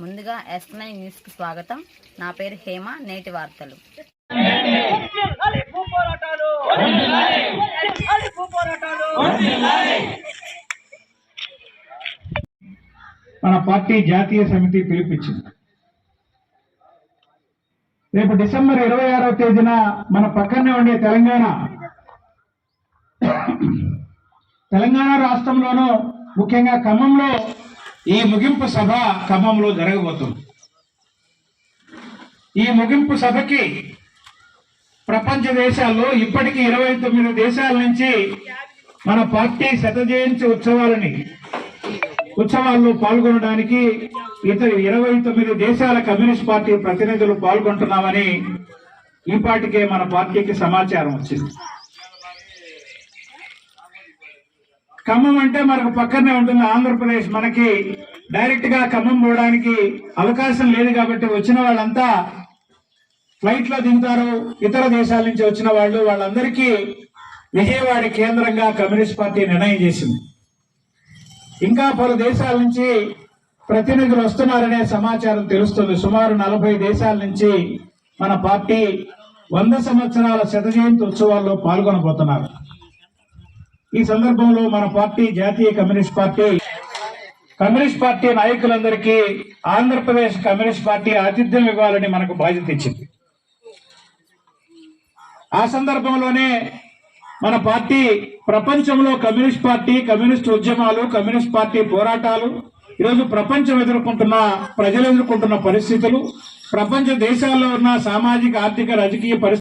ముందుగా yes nine న్యూస్కి స్వాగతం. నా పేరు హేమ నేటి వార్తలు. మన పార్టీ జాతీయ సమితి పిలిపించింది. రేపు డిసెంబర్ ఇరవై ఆరవ తేదీన మన పక్కనే ఉండే తెలంగాణ. తెలంగాణ రాష్ట్రంలోనూ ముఖ్యంగా ఖమ్మంలో ఈ ముగింపు సభ ఖమ్మంలో జరగబోతుంది. ఈ ముగింపు సభకి ప్రపంచ దేశాల్లో ఇప్పటికీ ఇరవై తొమ్మిది దేశాల నుంచి మన పార్టీ శత జయంతి ఉత్సవాలని ఉత్సవాల్లో పాల్గొనడానికి ఇతర ఇరవై తొమ్మిది దేశాల కమ్యూనిస్ట్ పార్టీ ప్రతినిధులు పాల్గొంటున్నామని ఈపాటికే మన పార్టీకి సమాచారం వచ్చింది. ఖమ్మం అంటే మనకు పక్కనే ఉంటుంది ఆంధ్రప్రదేశ్. మనకి డైరెక్ట్గా ఖమ్మం పోవడానికి అవకాశం లేదు కాబట్టి వచ్చిన వాళ్ళంతా ఫ్లైట్లో దిగుతారు. ఇతర దేశాల నుంచి వచ్చిన వాళ్ళు వాళ్ళందరికీ విజయవాడ కేంద్రంగా కమ్యూనిస్ట్ పార్టీ నిర్ణయం చేసింది. ఇంకా పలు దేశాల నుంచి ప్రతినిధులు వస్తున్నారనే సమాచారం తెలుస్తుంది. సుమారు నలభై దేశాల నుంచి మన పార్టీ వంద సంవత్సరాల శత జయంతి ఉత్సవాల్లో పాల్గొనబోతున్నారు. ఈ సందర్భంలో మన పార్టీ జాతీయ కమ్యూనిస్ట్ పార్టీ కమ్యూనిస్ట్ పార్టీ నాయకులందరికీ ఆంధ్రప్రదేశ్ కమ్యూనిస్ట్ పార్టీ ఆతిథ్యం ఇవ్వాలని మనకు బాధ్యత ఇచ్చింది. ఆ సందర్భంలోనే మన పార్టీ ప్రపంచంలో కమ్యూనిస్ట్ పార్టీ కమ్యూనిస్ట్ ఉద్యమాలు కమ్యూనిస్ట్ పార్టీ పోరాటాలు ఈరోజు ప్రపంచం ఎదుర్కొంటున్న ప్రజలు ఎదుర్కొంటున్న పరిస్థితులు ప్రపంచ దేశాల్లో ఉన్న సామాజిక ఆర్థిక రాజకీయ పరిస్థితులు